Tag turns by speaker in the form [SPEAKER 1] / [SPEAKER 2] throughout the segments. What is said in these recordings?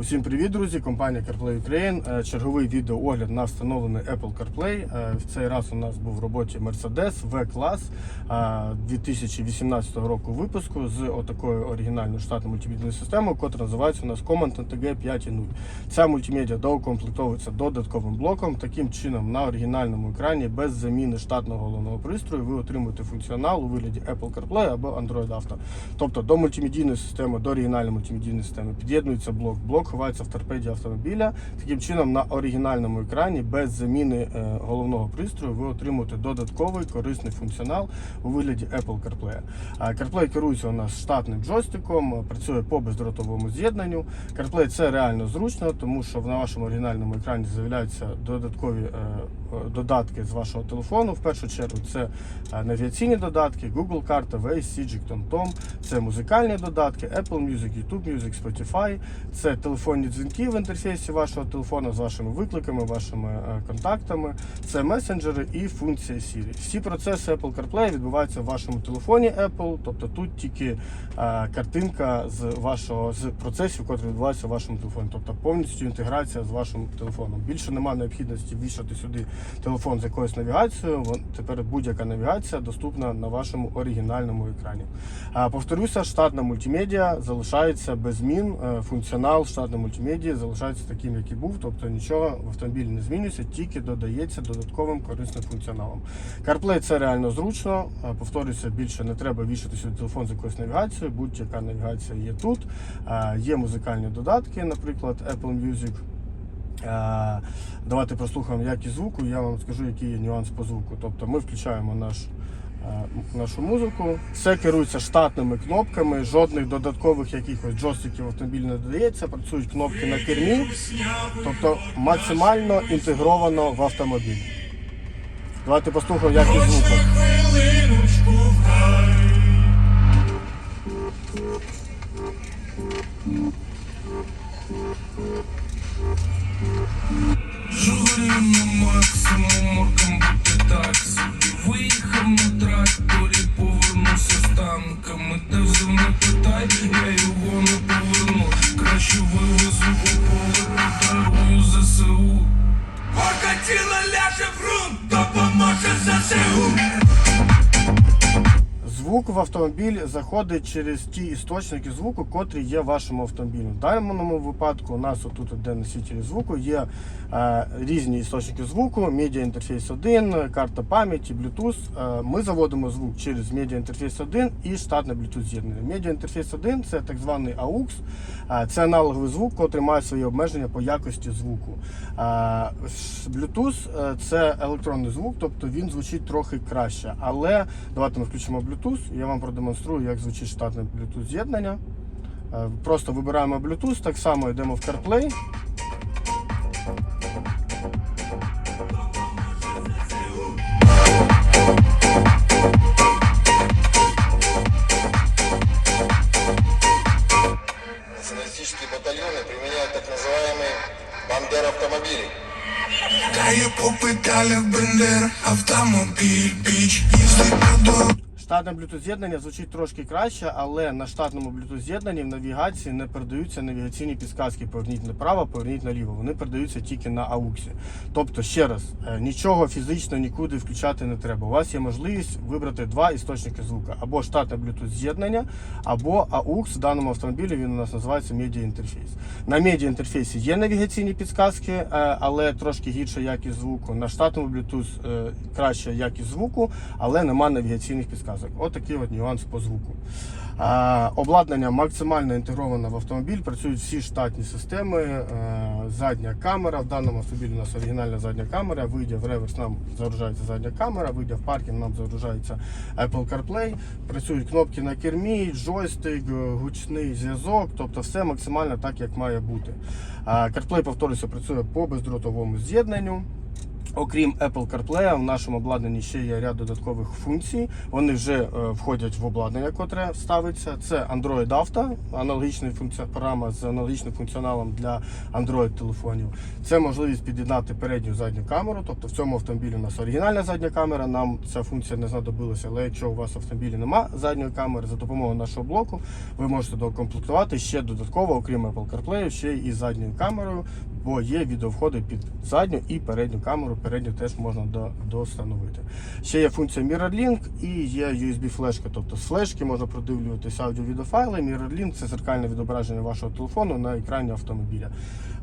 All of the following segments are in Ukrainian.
[SPEAKER 1] Усім привіт, друзі! Компанія CarPlay Ukraine. Е, Черговий відеоогляд на встановлений Apple CarPlay. Е, В цей раз у нас був в роботі Mercedes V-клас е, 2018 року випуску з отакою оригінальною штатною мультимедійною системою, яка називається у нас Command NTG 5.0. Ця мультимедіа доукомплектовується додатковим блоком. Таким чином, на оригінальному екрані без заміни штатного головного пристрою ви отримуєте функціонал у вигляді Apple CarPlay або Android Auto. Тобто до мультимедійної системи, до оригінальної мультимедійної системи під'єднується блок. Блок ховається в торпеді автомобіля. Таким чином, на оригінальному екрані без заміни е, головного пристрою ви отримуєте додатковий корисний функціонал у вигляді Apple CarPlay. CarPlay керується у нас штатним джойстиком, працює по бездротовому з'єднанню. CarPlay це реально зручно, тому що на вашому оригінальному екрані з'являються додаткові е, е, додатки з вашого телефону. В першу чергу це навігаційні додатки, Google карта, Waze, Sigicton, Tom, це музикальні додатки, Apple Music, YouTube Music, Spotify, це телефонні дзвінки в інтерфейсі вашого телефону з вашими викликами, вашими е, контактами, це месенджери і функція Siri. Всі процеси Apple CarPlay відбуваються в вашому телефоні Apple, тобто тут тільки е, картинка з вашого з процесів, які відбуваються в вашому телефоні, тобто повністю інтеграція з вашим телефоном. Більше немає необхідності вішати сюди телефон з якоюсь навігацією. Тепер будь-яка навігація доступна на вашому оригінальному екрані. Повторюся, штатна мультимедіа залишається без змін. Е, Функціонал штатної мультимедії залишається таким, як і був, тобто нічого в автомобілі не змінюється, тільки додається додатковим корисним функціоналом. CarPlay це реально зручно. Е, Повторюся, більше не треба вішати сюди телефон з якоюсь навігацією. Будь-яка навігація є тут. Е, Є музикальні додатки, наприклад, Apple Music. Е, Давайте прослухаємо якість звуку, я вам скажу, який є нюанс по звуку. Тобто ми включаємо наш, нашу музику. Все керується штатними кнопками, жодних додаткових якихось джойстиків автомобіль не додається, працюють кнопки на кермі, тобто максимально інтегровано в автомобіль. Давайте послухаємо якість звуку.
[SPEAKER 2] Chance à
[SPEAKER 1] Звук в автомобіль заходить через ті істочники звуку, котрі є в вашому автомобілі. В даному випадку у нас отут де носителі звуку є е, різні істочники звуку, медіа інтерфейс 1, карта пам'яті, Bluetooth. Е, ми заводимо звук через медіа інтерфейс 1 і штатне Bluetooth з'єднання. Медіа інтерфейс 1 це так званий AUX, е, це аналоговий звук, котрий має свої обмеження по якості звуку. Е, Bluetooth це електронний звук, тобто він звучить трохи краще. Але давайте ми включимо Bluetooth. Я вам продемонструю, як звучить штатне Bluetooth з'єднання. Е, Просто вибираємо Bluetooth, так само йдемо в CarPlay.
[SPEAKER 3] Националистические батальоны применяют так называемый бандер автомобилей.
[SPEAKER 2] Дає по педалях бендер, автомобіль, біч, їздить по дорогах.
[SPEAKER 1] Штатне Bluetooth з'єднання звучить трошки краще, але на штатному Bluetooth з'єднанні в навігації не передаються навігаційні підсказки. Поверніть направо, поверніть наліво. Вони передаються тільки на AUX. Тобто, ще раз, е, нічого фізично нікуди включати не треба. У вас є можливість вибрати два істочники звука: або штатне Bluetooth з'єднання, або AUX. В даному автомобілі він у нас називається медіа інтерфейс. На медіа інтерфейсі є навігаційні підсказки, е, але трошки гірша якість звуку. На штатному Bluetooth е, краща якість звуку, але нема навігаційних підсказок. От такий от нюанс по звуку. А, обладнання максимально інтегроване в автомобіль. Працюють всі штатні системи. Е, задня камера. В даному автомобілі у нас оригінальна задня камера. Вийде в реверс, нам загружається задня камера, вийде в паркінг, нам загружається Apple CarPlay. Працюють кнопки на кермі, джойстик, е, гучний зв'язок, тобто все максимально так, як має бути. А, CarPlay, повторюся, працює по бездротовому з'єднанню. Окрім Apple CarPlay, в нашому обладнанні ще є ряд додаткових функцій. Вони вже е, входять в обладнання, котре ставиться. Це Android Auto, аналогічний функція програма з аналогічним функціоналом для Android телефонів. Це можливість під'єднати передню задню камеру. Тобто в цьому автомобілі у нас оригінальна задня камера. Нам ця функція не знадобилася. Але якщо у вас в автомобілі нема задньої камери, за допомогою нашого блоку ви можете докомплектувати ще додатково, окрім Apple CarPlay, ще і задньою камерою, бо є відеовходи під задню і передню камеру. Передню теж можна достановити. Ще є функція MirrorLink і є USB-флешка. Тобто з флешки можна продивлюватися аудіо-відеофайли. MirrorLink це зеркальне відображення вашого телефону на екрані автомобіля.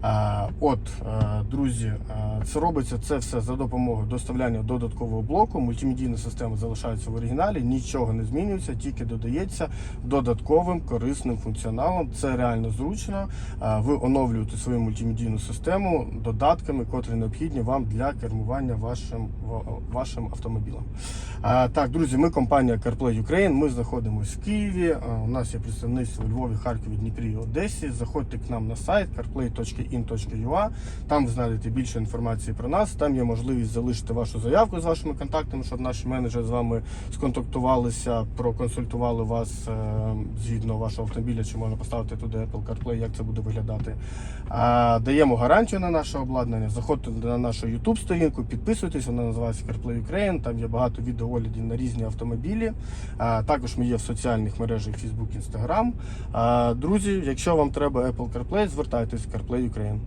[SPEAKER 1] А, От, е, друзі, е, це робиться це все за допомогою доставляння додаткового блоку. Мультимедійна система залишається в оригіналі, нічого не змінюється, тільки додається додатковим корисним функціоналом. Це реально зручно. Е, Ви оновлюєте свою мультимедійну систему додатками, котрі необхідні вам для кермування вашим, вашим автомобілем. Е, Так, друзі, ми компанія CarPlay Ukraine. Ми знаходимося в Києві. Е, У нас є представництво у Львові, Харкові, Дніпрі Одесі. Заходьте к нам на сайт carplay.in.ua. Там ви знайдете більше інформації про нас. Там є можливість залишити вашу заявку з вашими контактами, щоб наші менеджери з вами сконтактувалися, проконсультували вас е, згідно вашого автомобіля, чи можна поставити туди Apple CarPlay, як це буде виглядати. Даємо гарантію на наше обладнання. Заходьте на нашу YouTube сторінку, підписуйтесь, вона називається CarPlay Ukraine. Там є багато відеооглядів на різні автомобілі. Також ми є в соціальних мережах Facebook, Instagram. Друзі, якщо вам треба Apple CarPlay, звертайтесь в CarPlay Ukraine. Крим.